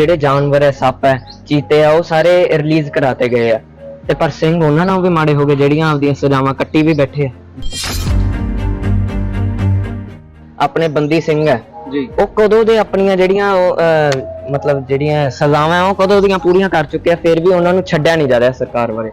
ਜਿਹੜੇ ਜਾਨਵਰ ਹੈ ਸੱਪ ਹੈ ਚੀਤੇ ਆ ਉਹ ਸਾਰੇ ਰਿਲੀਜ਼ ਕਰਾਤੇ ਗਏ ਆ। ਤੇ ਪਰ ਸਿੰਘ ਉਹਨਾਂ ਨਾਲ ਵੀ ਮਾੜੇ ਹੋ ਗਏ ਜਿਹੜੀਆਂ ਆਪਦੀਆਂ ਸਜ਼ਾਵਾਂ ਕੱਟੀ ਵੀ ਬੈਠੇ ਆ। ਆਪਣੇ ਬੰਦੀ ਸਿੰਘ ਹੈ। ਜੀ। ਉਹ ਕਦੋਂ ਦੇ ਆਪਣੀਆਂ ਜਿਹੜੀਆਂ ਉਹ ਅਹ, ਮਤਲਬ ਜਿਹੜੀਆਂ ਸਜ਼ਾਵਾਂ ਉਹ ਕਦੋਂ ਦੀਆਂ ਪੂਰੀਆਂ ਕਰ ਚੁੱਕੇ ਆ ਫਿਰ ਵੀ ਉਹਨਾਂ ਨੂੰ ਛੱਡਿਆ ਨਹੀਂ ਜਾ ਰਿਹਾ ਸਰਕਾਰ ਬਾਰੇ।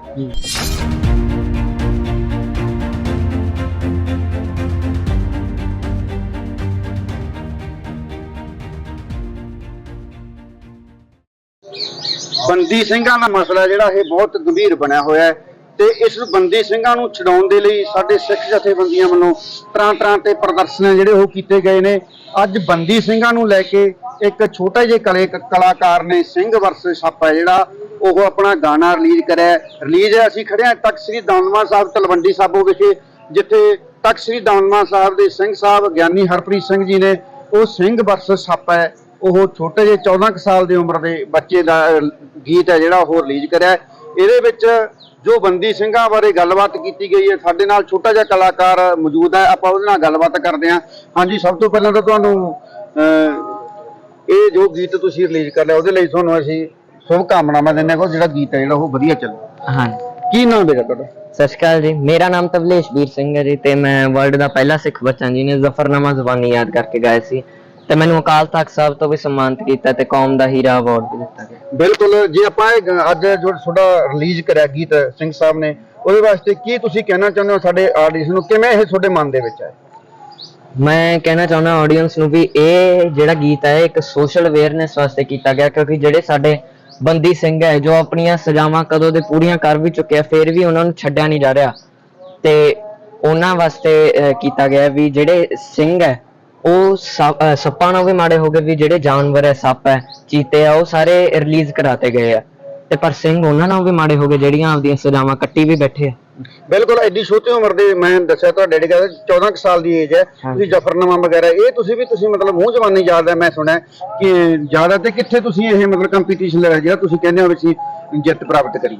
ਬੰਦੀ ਸਿੰਘਾਂ ਦਾ ਮਸਲਾ ਜਿਹੜਾ ਇਹ ਬਹੁਤ ਗੰਭੀਰ ਬਣਿਆ ਹੋਇਆ ਹੈ ਤੇ ਇਸ ਬੰਦੀ ਸਿੰਘਾਂ ਨੂੰ ਛਡਾਉਣ ਦੇ ਲਈ ਸਾਡੇ ਸਿੱਖ ਜਥੇਬੰਦੀਆਂ ਵੱਲੋਂ ਤਰ੍ਹਾਂ ਤਰ੍ਹਾਂ ਤੇ ਪ੍ਰਦਰਸ਼ਨ ਜਿਹੜੇ ਉਹ ਕੀਤੇ ਗਏ ਨੇ। ਅੱਜ ਬੰਦੀ ਸਿੰਘਾਂ ਨੂੰ ਲੈ ਕੇ ਇੱਕ ਛੋਟਾ ਜਿਹਾ ਕਲੇ ਕਲਾਕਾਰ ਨੇ ਸਿੰਘ ਵਰਸ ਸੱਪ ਹੈ ਜਿਹੜਾ, ਉਹ ਆਪਣਾ ਗਾਣਾ ਰਿਲੀਜ਼ ਕਰਿਆ ਰਿਲੀਜ਼ ਅਸੀਂ ਖੜੇ ਹਾਂ ਤਖਤ ਸ੍ਰੀ ਦਮਦਮਾ ਸਾਹਿਬ ਤਲਵੰਡੀ ਸਾਬੋ ਵਿਖੇ, ਜਿੱਥੇ ਤਖਤ ਸ੍ਰੀ ਦਮਦਮਾ ਸਾਹਿਬ ਦੇ ਸਿੰਘ ਸਾਹਿਬ ਗਿਆਨੀ ਹਰਪ੍ਰੀਤ ਸਿੰਘ ਜੀ ਨੇ ਉਹ ਸਿੰਘ ਵਰਸ ਸੱਪ ਹੈ। ਉਹ ਛੋਟੇ ਜਿਹੇ 14 ਕੁ ਸਾਲ ਦੀ ਉਮਰ ਦੇ ਬੱਚੇ ਦਾ ਗੀਤ ਹੈ ਜਿਹੜਾ ਉਹ ਰਿਲੀਜ਼ ਕਰਿਆ। ਇਹਦੇ ਵਿੱਚ ਜੋ ਬੰਦੀ ਸਿੰਘਾਂ ਬਾਰੇ ਗੱਲਬਾਤ ਕੀਤੀ ਗਈ ਹੈ ਸਾਡੇ ਨਾਲ ਛੋਟਾ ਜਿਹਾ ਕਲਾਕਾਰ ਮੌਜੂਦ ਹੈ ਆਪਾਂ ਉਹਦੇ ਨਾਲ ਗੱਲਬਾਤ ਕਰਦੇ ਹਾਂ। ਹਾਂਜੀ ਸਭ ਤੋਂ ਪਹਿਲਾਂ ਤਾਂ ਤੁਹਾਨੂੰ ਇਹ ਜੋ ਗੀਤ ਤੁਸੀਂ ਰਿਲੀਜ਼ ਕਰ ਲਿਆ ਉਹਦੇ ਲਈ ਤੁਹਾਨੂੰ ਅਸੀਂ ਸ਼ੁਭ ਕਾਮਨਾਵਾਂ ਦਿੰਦੇ ਹਾਂ ਕਿ ਜਿਹੜਾ ਗੀਤ ਹੈ ਜਿਹੜਾ ਉਹ ਵਧੀਆ ਚੱਲੇ ਹਾਂ ਕੀ ਨਾਮ ਬੇਟਾ ਤੁਹਾਡਾ? ਸਤਿ ਸ਼੍ਰੀ ਅਕਾਲ ਜੀ ਮੇਰਾ ਨਾਮ ਤਵਲੇਸ਼ਵੀਰ ਸਿੰਘ ਹੈ ਜੀ ਤੇ ਮੈਂ ਵਰਲਡ ਦਾ ਪਹਿਲਾ ਸਿੱਖ ਬੱਚਾ ਜਿਹਨੇ ਜ਼ਫਰਨਾਮਾ ਜ਼ੁਬਾਨੀ ਯਾਦ ਕਰਕੇ ਗਾਇਆ ਸੀ। ਤੇ ਮੈਨੂੰ ਅਕਾਲ ਤਖਤ ਸਾਹਿਬ ਤੋਂ ਵੀ ਸਨਮਾਨਿਤ ਕੀਤਾ ਤੇ ਕੌਮ ਦਾ ਹੀਰਾ ਅਵਾਰਡ ਵੀ ਦਿੱਤਾ ਗਿਆ। ਬਿਲਕੁਲ ਜੇ ਆਪਾਂ ਇਹ ਅੱਜ ਜੋ ਤੁਹਾਡਾ ਰਿਲੀਜ਼ ਕਰਿਆ ਗੀਤ ਸਿੰਘ ਸਾਹਿਬ ਨੇ ਉਹਦੇ ਵਾਸਤੇ ਕੀ ਤੁਸੀਂ ਕਹਿਣਾ ਚਾਹੁੰਦੇ ਹੋ ਸਾਡੇ ਆਡੀਅੰਸ ਨੂੰ? ਕਿਵੇਂ ਇਹ ਤੁਹਾਡੇ ਮਨ ਦੇ ਵਿੱਚ ਹੈ ਮੈਂ ਕਹਿਣਾ ਚਾਹੁੰਦਾ ਆਡੀਅנס ਨੂੰ ਵੀ ਇਹ ਜਿਹੜਾ ਗੀਤ ਹੈ ਇੱਕ ਸੋਸ਼ਲ ਅਵੇਅਰਨੈਸ ਵਾਸਤੇ ਕੀਤਾ ਗਿਆ ਕਿਉਂਕਿ ਜਿਹੜੇ ਸਾਡੇ ਬੰਦੀ ਸਿੰਘ ਹੈ ਜੋ ਆਪਣੀਆਂ ਸਜ਼ਾਵਾਂ ਕਦੋਂ ਦੇ ਪੂਰੀਆਂ ਕਰ ਵੀ ਚੁੱਕਿਆ ਆ ਫਿਰ ਵੀ ਉਹਨਾਂ ਨੂੰ ਛੱਡਿਆ ਨਹੀਂ ਜਾ ਰਿਹਾ। ਤੇ ਉਹਨਾਂ ਵਾਸਤੇ ਕੀਤਾ ਗਿਆ ਵੀ ਜਿਹੜੇ ਸਿੰਘ ਹੈ ਉਹ ਸੱਪ- ਨਾਲ ਵੀ ਮਾੜੇ ਹੋ ਗਏ ਵੀ ਜਿਹੜੇ ਜਾਨਵਰ ਹੈ ਸੱਪ ਹੈ ਚੀਤੇ ਆ ਉਹ ਸਾਰੇ ਰਿਲੀਜ਼ ਕਰਾਤੇ ਗਏ ਆ। ਤੇ ਪਰ ਸਿੰਘ ਉਹਨਾਂ ਨਾਲ ਵੀ ਮਾੜੇ ਹੋ ਗਏ ਜਿਹੜੀਆਂ ਆਪਦੀਆਂ ਸਜ਼ਾਵਾਂ ਕੱਟੀ ਵੀ ਬੈਠੇ ਆ। ਬਿਲਕੁਲ ਐਡੀ ਛੋਟੀ ਉਮਰ ਦੇ ਮੈਂ ਦੱਸਿਆ ਤੁਹਾਡੇ ਡੈਡੀ ਕਹਿੰਦੇ 14 ਕੁ ਸਾਲ ਦੀ ਏਜ ਹੈ। ਤੁਸੀਂ ਜਫਰਨਾਮਾ ਵਗੈਰਾ ਇਹ ਤੁਸੀਂ ਵੀ ਤੁਸੀਂ ਮਤਲਬ ਮੂੰਹ ਜ਼ਬਾਨੀ ਯਾਦ ਹੈ ਮੈਂ ਸੁਣਿਆ ਕਿ ਜ਼ਿਆਦਾ ਤੇ ਕਿੱਥੇ ਤੁਸੀਂ ਇਹ ਮਤਲਬ ਕੰਪੀਟੀਸ਼ਨ ਲੜਿਆ ਜਿਹੜਾ ਤੁਸੀਂ ਕਹਿੰਦੇ ਹੋ ਵੀ ਅਸੀਂ ਜਿੱਤ ਪ੍ਰਾਪਤ ਕਰੀ।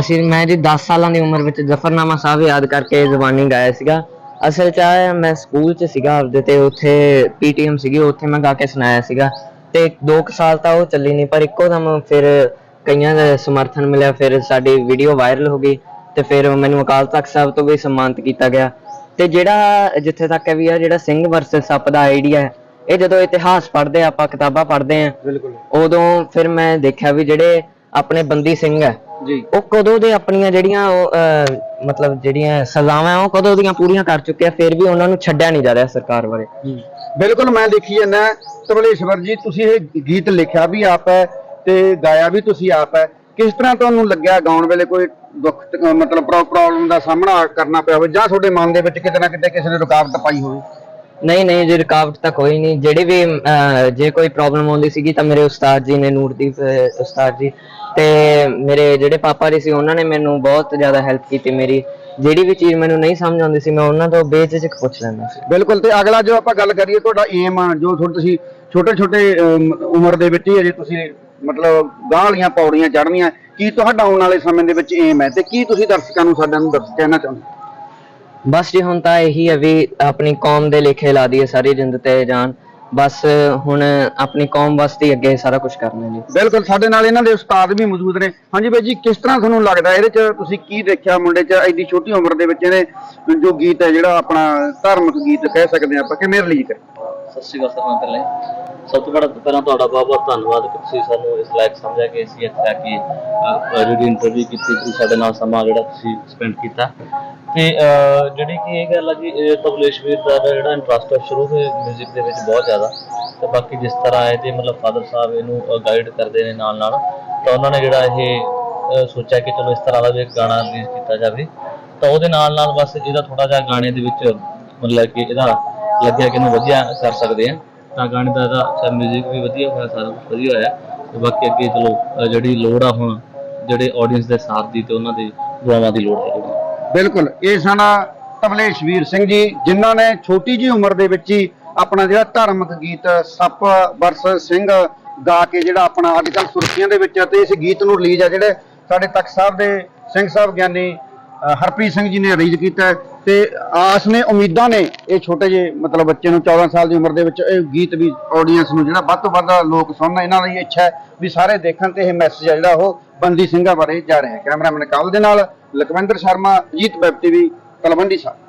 ਅਸੀਂ ਮੈਂ ਜੀ 10 ਸਾਲਾਂ ਦੀ ਉਮਰ ਵਿੱਚ ਜ਼ਫਰਨਾਮਾ ਸਾਹਿਬ ਯਾਦ ਕਰਕੇ ਜ਼ੁਬਾਨੀ ਗਾਇਆ ਸੀਗਾ। ਅਸਲ ਚ ਆ ਮੈਂ ਸਕੂਲ ਚ ਸੀਗਾ ਆਪਦੇ ਤੇ ਉੱਥੇ ਪੀਟੀਐਮ ਸੀਗੀ ਉੱਥੇ ਮੈਂ ਗਾ ਕੇ ਸੁਣਾਇਆ ਸੀਗਾ। ਤੇ 2 ਸਾਲ ਤਾਂ ਉਹ ਚੱਲੀ ਨਹੀਂ ਪਰ ਇੱਕੋ ਦਮ ਫਿਰ ਕਈਆਂ ਦਾ ਸਮਰਥਨ ਮਿਲਿਆ ਫਿਰ ਸਾਡੀ ਵੀਡੀਓ ਵਾਇਰਲ ਹੋ ਗਈ ਤੇ ਫਿਰ ਮੈਨੂੰ ਅਕਾਲ ਤਖਤ ਸਾਹਿਬ ਤੋਂ ਵੀ ਸਨਮਾਨਿਤ ਕੀਤਾ ਗਿਆ। ਤੇ ਜਿਹੜਾ ਜਿੱਥੇ ਤੱਕ ਹੈ ਵੀ ਆ ਜਿਹੜਾ ਸਿੰਘ ਵਰਸਸ ਸੱਪ ਦਾ ਆਈਡੀਆ ਹੈ ਇਹ ਜਦੋਂ ਇਤਿਹਾਸ ਪੜ੍ਹਦੇ ਆ ਆਪਾਂ ਕਿਤਾਬਾਂ ਪੜ੍ਹਦੇ ਆ ਬਿਲਕੁਲ। ਉਦੋਂ ਫਿਰ ਮੈਂ ਦੇਖਿਆ ਵੀ ਜਿਹੜੇ ਆਪਣੇ ਬੰਦੀ ਸਿੰਘ ਹੈ ਜੀ। ਉਹ ਕਦੋਂ ਦੇ ਆਪਣੀਆਂ ਜਿਹੜੀਆਂ ਉਹ ਮਤਲਬ ਜਿਹੜੀਆਂ ਸਜ਼ਾਵਾਂ ਉਹ ਕਦੋਂ ਦੀਆਂ ਪੂਰੀਆਂ ਕਰ ਚੁੱਕੇ ਆ ਫਿਰ ਵੀ ਉਹਨਾਂ ਨੂੰ ਛੱਡਿਆ ਨਹੀਂ ਜਾ ਰਿਹਾ ਸਰਕਾਰ ਬਾਰੇ। ਬਿਲਕੁਲ ਮੈਂ ਦੇਖੀ ਜਾਂਦਾ ਤਬਲੇਸ਼ਵਰ ਜੀ, ਤੁਸੀਂ ਇਹ ਗੀਤ ਲਿਖਿਆ ਵੀ ਆਪ ਹੈ ਤੇ ਗਾਇਆ ਵੀ ਤੁਸੀਂ ਆਪ ਹੈ। ਕਿਸ ਤਰ੍ਹਾਂ ਤੁਹਾਨੂੰ ਲੱਗਿਆ ਗਾਉਣ ਵੇਲੇ ਕੋਈ ਦੁੱਖ ਮਤਲਬ ਪ੍ਰੋਬਲਮ ਦਾ ਸਾਹਮਣਾ ਕਰਨਾ ਪਿਆ ਹੋਵੇ ਜਾਂ ਤੁਹਾਡੇ ਮਨ ਦੇ ਵਿੱਚ ਕਿਤੇ ਨਾ ਕਿਤੇ ਕਿਸੇ ਨੇ ਰੁਕਾਵਟ ਪਾਈ ਹੋਵੇ? ਨਹੀਂ ਨਹੀਂ ਜੇ ਰੁਕਾਵਟ ਤਾਂ ਕੋਈ ਨਹੀਂ। ਜਿਹੜੇ ਵੀ ਅਹ, ਜੇ ਕੋਈ ਪ੍ਰੋਬਲਮ ਆਉਂਦੀ ਸੀਗੀ ਤਾਂ ਮੇਰੇ ਉਸਤਾਦ ਜੀ ਨੇ ਨੂਰਦੀਪ ਅਹ, ਉਸਤਾਦ ਜੀ ਤੇ ਮੇਰੇ ਜਿਹੜੇ ਪਾਪਾ ਜੀ ਸੀ ਉਹਨਾਂ ਨੇ ਮੈਨੂੰ ਬਹੁਤ ਜ਼ਿਆਦਾ ਹੈਲਪ ਕੀਤੀ ਮੇਰੀ। ਜਿਹੜੀ ਵੀ ਚੀਜ਼ ਮੈਨੂੰ ਨਹੀਂ ਸਮਝ ਆਉਂਦੀ ਸੀ ਮੈਂ ਉਹਨਾਂ ਤੋਂ ਬੇਝਿਜਕ ਪੁੱਛ ਲੈਂਦਾ ਸੀ। ਬਿਲਕੁਲ ਤੇ ਅਗਲਾ ਜੋ ਆਪਾਂ ਗੱਲ ਕਰੀਏ ਤੁਹਾਡਾ ਏਮ ਜੋ ਤੁਹਾਡੇ ਤੁਸੀਂ ਛੋਟੇ ਛੋਟੇ ਉਮਰ ਦੇ ਵਿੱਚ ਹੀ ਅਜੇ ਤੁਸੀਂ ਮਤਲਬ ਗਾਂਹ ਵਾਲੀਆਂ ਪੌੜੀਆਂ ਚੜ੍ਹਨੀਆਂ ਕੀ ਤੁਹਾਡਾ ਆਉਣ ਵਾਲੇ ਸਮੇਂ ਦੇ ਵਿੱਚ ਏਮ ਹੈ? ਤੇ ਕੀ ਤੁਸੀਂ ਦਰਸ਼ਕਾਂ ਨੂੰ ਸਾਡਿਆਂ ਨੂੰ ਦੱਸ ਕਹਿਣਾ ਚਾਹੁੰਦੇ ਹੋ? ਬਸ ਜੀ ਹੁਣ ਤਾਂ ਇਹੀ ਹੈ ਵੀ ਆਪਣੀ ਕੌਮ ਦੇ ਲੇਖੇ ਲਾ ਦਈਏ ਸਾਰੀ ਜਿੰਦ ਤੇ ਜਾਨ। ਬਸ ਹੁਣ ਆਪਣੀ ਕੌਮ ਵਾਸਤੇ ਅੱਗੇ ਸਾਰਾ ਕੁਝ ਕਰਨਾ ਜੀ। ਬਿਲਕੁਲ ਸਾਡੇ ਨਾਲ ਇਹਨਾਂ ਦੇ ਉਸਤਾਦ ਵੀ ਮੌਜੂਦ ਨੇ। ਹਾਂਜੀ ਬਾਈ ਜੀ ਕਿਸ ਤਰ੍ਹਾਂ ਤੁਹਾਨੂੰ ਲੱਗਦਾ ਇਹਦੇ ਚ ਤੁਸੀਂ ਕੀ ਦੇਖਿਆ ਮੁੰਡੇ ਚ? ਐਡੀ ਛੋਟੀ ਉਮਰ ਦੇ ਵਿੱਚ ਇਹਨੇ ਜੋ ਗੀਤ ਹੈ ਜਿਹੜਾ ਆਪਣਾ ਧਾਰਮਿਕ ਗੀਤ ਕਹਿ ਸਕਦੇ ਹਾਂ ਆਪਾਂ ਕਿਵੇਂ ਰਿਲੀਜ਼ ਕਰ ਸਤਿ ਸ਼੍ਰੀ ਅਕਾਲ ਸਰ ਮੈਂ ਪਹਿਲਾਂ। ਸਭ ਤੋਂ ਬੜਾ ਪਹਿਲਾਂ ਤੁਹਾਡਾ ਬਹੁਤ ਬਹੁਤ ਧੰਨਵਾਦ ਕਿ ਤੁਸੀਂ ਸਾਨੂੰ ਇਸ ਲਾਇਕ ਸਮਝਿਆ ਕਿ ਅਸੀਂ ਇੱਥੇ ਆ ਕੇ ਜਿਹੜੀ ਇੰਟਰਵਿਊ ਕੀਤੀ ਤੁਸੀਂ ਸਾਡੇ ਨਾਲ ਸਮਾਂ ਜਿਹੜਾ ਤੁਸੀਂ ਸਪੈਂਡ ਕੀਤਾ। ਤੇ ਜਿਹੜੀ ਕਿ ਇਹ ਗੱਲ ਆ ਜੀ ਪਬਲਿਸ਼ਵੀਰ ਦਾ ਜਿਹੜਾ ਇੰਟਰਸਟ ਆ ਸ਼ੁਰੂ ਤੋਂ ਮਿਊਜ਼ਿਕ ਦੇ ਵਿੱਚ ਬਹੁਤ ਜ਼ਿਆਦਾ। ਤੇ ਬਾਕੀ ਜਿਸ ਤਰ੍ਹਾਂ ਆਏ ਤੇ ਮਤਲਬ ਫਾਦਰ ਸਾਹਿਬ ਇਹਨੂੰ ਗਾਈਡ ਕਰਦੇ ਨੇ ਨਾਲ ਨਾਲ ਤਾਂ ਉਹਨਾਂ ਨੇ ਜਿਹੜਾ ਇਹ ਸੋਚਿਆ ਕਿ ਚਲੋ ਇਸ ਤਰ੍ਹਾਂ ਦਾ ਵੀ ਗਾਣਾ ਰਿਲੀਜ਼ ਕੀਤਾ ਜਾਵੇ। ਤਾਂ ਉਹਦੇ ਨਾਲ ਨਾਲ ਬਸ ਇਹਦਾ ਥੋੜਾ ਜਿਹਾ ਗਾਣੇ ਦੇ ਵਿੱਚ ਮਤਲਬ ਕਿ ਇਹਦਾ ਲੱਗਿਆ ਕਿ ਇਹਨੂੰ ਵਧੀਆ ਕਰ ਸਕਦੇ ਆ। ਤਾਂ ਗਾਣੇ ਦਾ ਇਹਦਾ ਮਿਊਜ਼ਿਕ ਵੀ ਵਧੀਆ ਹੋਇਆ, ਸਾਰਾ ਕੁਝ ਵਧੀਆ ਹੋਇਆ। ਤੇ ਬਾਕੀ ਅੱਗੇ ਚਲੋ ਜਿਹੜੀ ਲੋੜ ਆ ਹੁਣ, ਜਿਹੜੇ ਆਡੀਅנס ਦੇ ਸਾਥ ਦੀ ਤੇ ਉਹਨਾਂ ਦੇ ਦੁਆਵਾਂ ਦੀ ਲੋੜ ਹੈ ਬਿਲਕੁਲ ਇਹ ਸਾਡਾ ਤਬਲੇਸ਼ਵੀਰ ਸਿੰਘ ਜੀ, ਜਿਨ੍ਹਾਂ ਨੇ ਛੋਟੀ ਜੀ ਉਮਰ ਦੇ ਵਿੱਚ ਹੀ ਆਪਣਾ ਜਿਹੜਾ ਧਾਰਮਿਕ ਗੀਤ ਸੱਪ ਵਰਸ ਸਿੰਘ ਗਾ ਕੇ ਜਿਹੜਾ ਆਪਣਾ ਅੱਜ ਕੱਲ੍ਹ ਸੁਰਖੀਆਂ ਦੇ ਵਿੱਚ ਹੈ ਤੇ ਇਸ ਗੀਤ ਨੂੰ ਰਿਲੀਜ਼ ਆ ਜਿਹੜੇ ਸਾਡੇ ਤਖਤ ਸਾਹਿਬ ਦੇ ਸਿੰਘ ਸਾਹਿਬ ਗਿਆਨੀ ਹਰਪ੍ਰੀਤ ਸਿੰਘ ਜੀ ਨੇ ਰਿਲੀਜ਼ ਕੀਤਾ ਹੈ। ਤੇ ਆਸ ਨੇ ਉਮੀਦਾਂ ਨੇ ਇਹ ਛੋਟੇ ਜਿਹੇ ਮਤਲਬ ਬੱਚੇ ਨੂੰ 14 ਸਾਲ ਦੀ ਉਮਰ ਦੇ ਵਿੱਚ ਇਹ ਗੀਤ ਵੀ ਆਡੀਅנס ਨੂੰ ਜਿਹੜਾ ਵੱਧ ਤੋਂ ਵੱਧ ਲੋਕ ਸੁਣਨ, ਇਹਨਾਂ ਦੀ ਇੱਛਾ ਹੈ ਵੀ ਸਾਰੇ ਦੇਖਣ ਤੇ ਇਹ ਮੈਸੇਜ ਹੈ ਜਿਹੜਾ ਉਹ ਬੰਦੀ ਸਿੰਘਾਂ ਬਾਰੇ ਜਾ ਰਿਹਾ ਕੈਮਰਾਮੈਨ ਕਾਬਲ ਦੇ ਨਾਲ ਲਖਵਿੰਦਰ ਸ਼ਰਮਾ ਜੀਤ ਵੈਬ ਟੀਵੀ ਤਲਵੰਡੀ ਸਾਹਿਬ